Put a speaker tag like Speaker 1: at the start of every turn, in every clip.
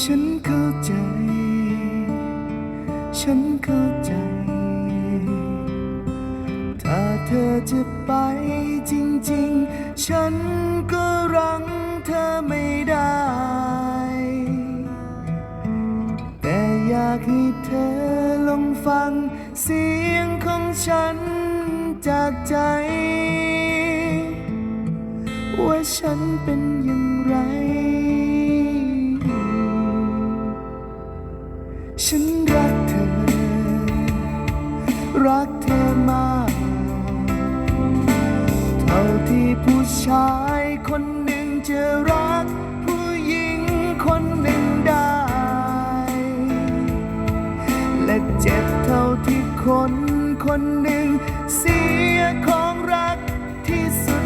Speaker 1: ฉันเข้าใจ ฉันเข้าใจ ถ้าเธอจะไปจริง ๆ ฉันก็รังเธอไม่ได้ แต่อยากให้เธอลองฟัง เสียงของฉันจากใจ ว่าฉันเป็นอย่างไร ฉันรักเธอ รักเธอมาก เท่าที่ผู้ชายคนหนึ่งจะรัก ผู้หญิงคนหนึ่งได้ และเจ็บเท่าที่คนคนหนึ่งเสียของรักที่สุด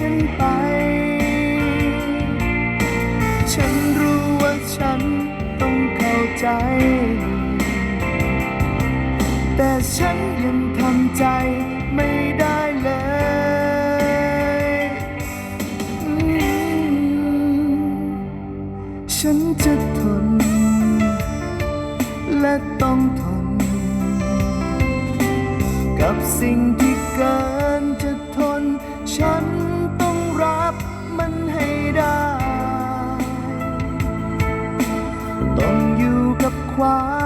Speaker 1: ฉันไป ฉันรู้ว่าฉันต้องเข้าใจ แต่ฉันยังทำใจไม่ได้เลยอืมฉันจะทน และต้องทน กับสิ่งที่เกิน กั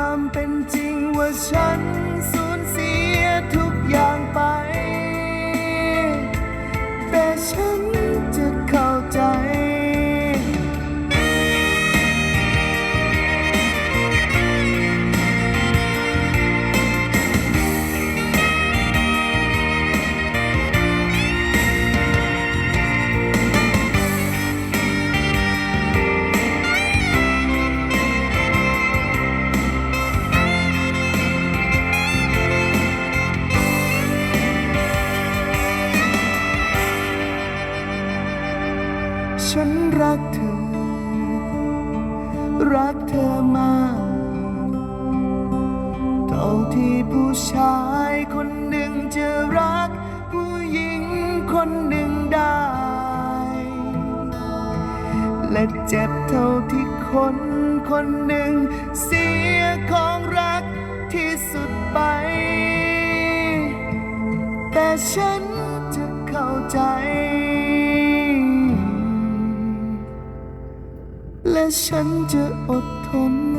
Speaker 1: ฉันรักเธอ รักเธอมากเท่าที่ผู้ชายคนหนึ่งจะรัก ผู้หญิงคนหนึ่งได้ และเจ็บเท่าที่คนคนหนึ่งเสียของรักที่สุดไป แต่ฉันจะเข้าใจ ฉันจะอดทน